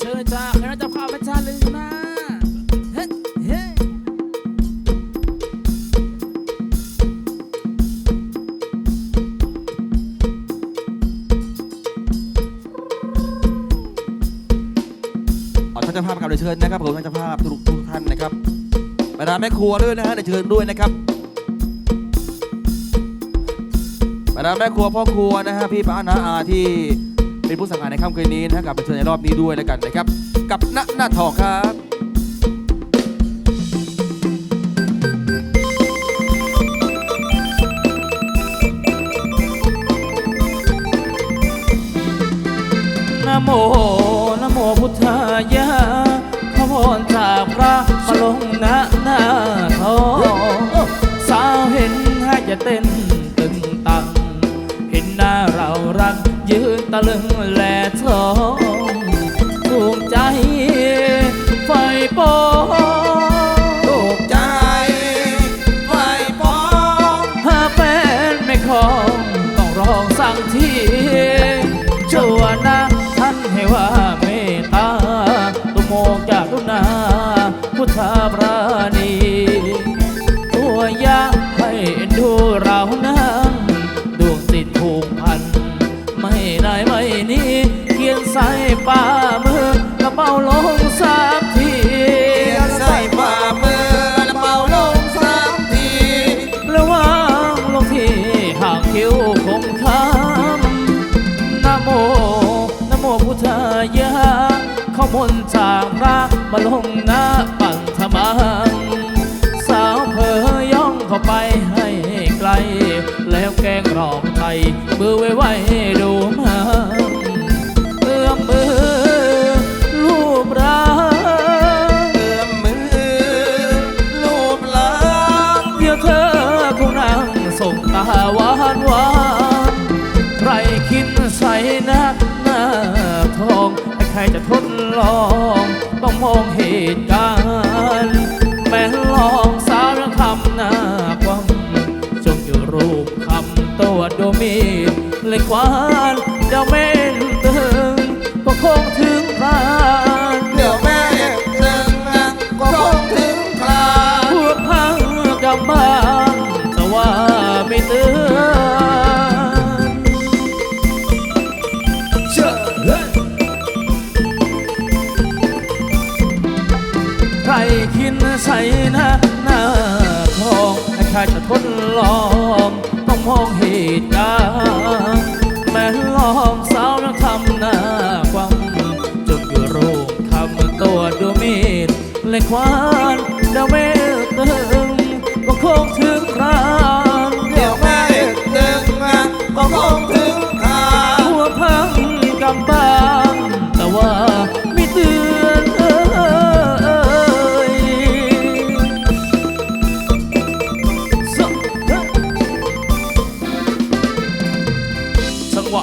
เชิญจ้าคณะเจ้าภาพพระชาเลยนะเฮ้เฮ้ขอท่านเจ้าภาพกลับเรียเชิญนะครับผมท่านเจ้าภาพทุกทุกท่านนะครับบรรดาแม่ครัวด้วยนะฮะเดี๋ยเชิญด้วยนะครับบรรดาแม่ครัวพ่อครัวนะฮะพี่ป้าน้าอาที่ เป็นผู้สังหารในค่ำคืนนี้นะฮะกลับเรียนเชิญในรอบนี้ด้วยแล้วกันนะครับ กับณหน้าทองครับนะโมนะโมพุทธายะขบวนจากพระมาลงน้า ยืนตะลึงแลท้องถูกใจไฟปอถูกใจไฟปองหาแฟนไม่คองต้องร้องสั่งทีียนใส่ป่ามือกระเป๋าลงสักทีใส่ฝ่ามือแล้วเป่าลงสามทีระวางลงที่ห่างคิ้วคงคำนะโมนะโมพุทธายะเข้ามนต์จากพระมาลงหน้าปังธมังสาวเพอย่องเข้าไปให้ไกล แล้วแกงหลอกไทยมือไว้ไว้ดู หวานหวานใครคิดใส่หน้าหน้าทองใครจะทดลอง ต้องมองเหตุการณ์แม้ลองสาวยังทำหน้าความจงอยู่รูปคำตัวโดมีเลยควา ครคินใส่หน้าหน้าทองให้ข้าจะทดลองต้องมองเหตุการณ์แม่ลองสาวนักทำหน้าความจนอยู่รูปคำตัวดูมีดเลยควานเดาเมตึงก็คงถึงก็คงถึง